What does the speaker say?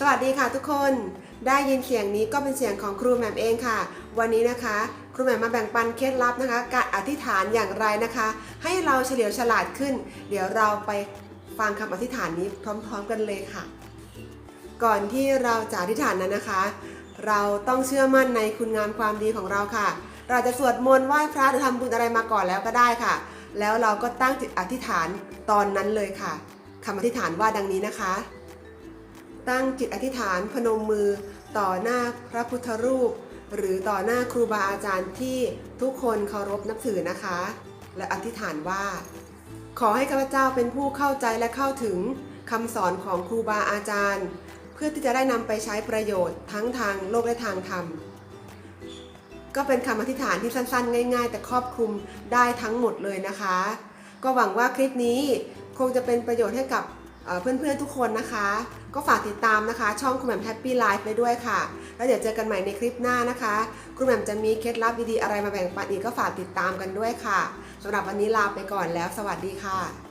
สวัสดีค่ะทุกคน ได้ยินเสียงนี้ก็เป็นเสียงของครูแหม่มเองค่ะ วันนี้นะคะ ครูแหม่มมาแบ่งปันเคล็ดลับนะคะ การอธิษฐานอย่างไรนะคะ ให้เราเฉลียวฉลาดขึ้น เดี๋ยวเราไปฟังคำอธิษฐานนี้พร้อม ๆ กันเลยค่ะ ก่อนที่เราจะอธิษฐานนั้นนะคะ เราต้องเชื่อมั่นในคุณงามความดีของเราค่ะ เราจะสวดมนต์ไหว้พระหรือทำบุญอะไรมาก่อนแล้วก็ได้ค่ะ แล้วเราก็ตั้งจิตอธิษฐานตอนนั้นเลยค่ะคำอธิษฐานว่าดังนี้นะคะ ตั้งจิตอธิษฐานพนมมือต่อหน้าพระพุทธรูป หรือต่อหน้าครูบาอาจารย์ที่ทุกคนเคารพนับถือนะคะ และอธิษฐานว่า ขอให้ข้าพเจ้าเป็นผู้เข้าใจและเข้าถึงคำสอนของครูบาอาจารย์ เพื่อที่จะได้นำไปใช้ประโยชน์ทั้งทางโลกและทางธรรม ก็เป็นคำอธิษฐานที่สั้นๆ ง่าย ๆ แต่ครอบคลุมได้ทั้งหมดเลยนะคะ ก็หวังว่าคลิปนี้คงจะเป็นประโยชน์ให้กับ เพื่อนๆทุกคนนะคะ ก็ฝากติดตามนะคะ ช่องคุณแหม่มแฮปปี้ไลฟ์ไปด้วยค่ะ แล้วเดี๋ยวเจอกันใหม่ในคลิปหน้านะคะ คุณแหม่มจะมีเคล็ดลับดีๆอะไรมาแบ่งปันอีกก็ฝากติดตามกันด้วยค่ะสำหรับวันนี้ลาไปก่อนแล้ว สวัสดีค่ะ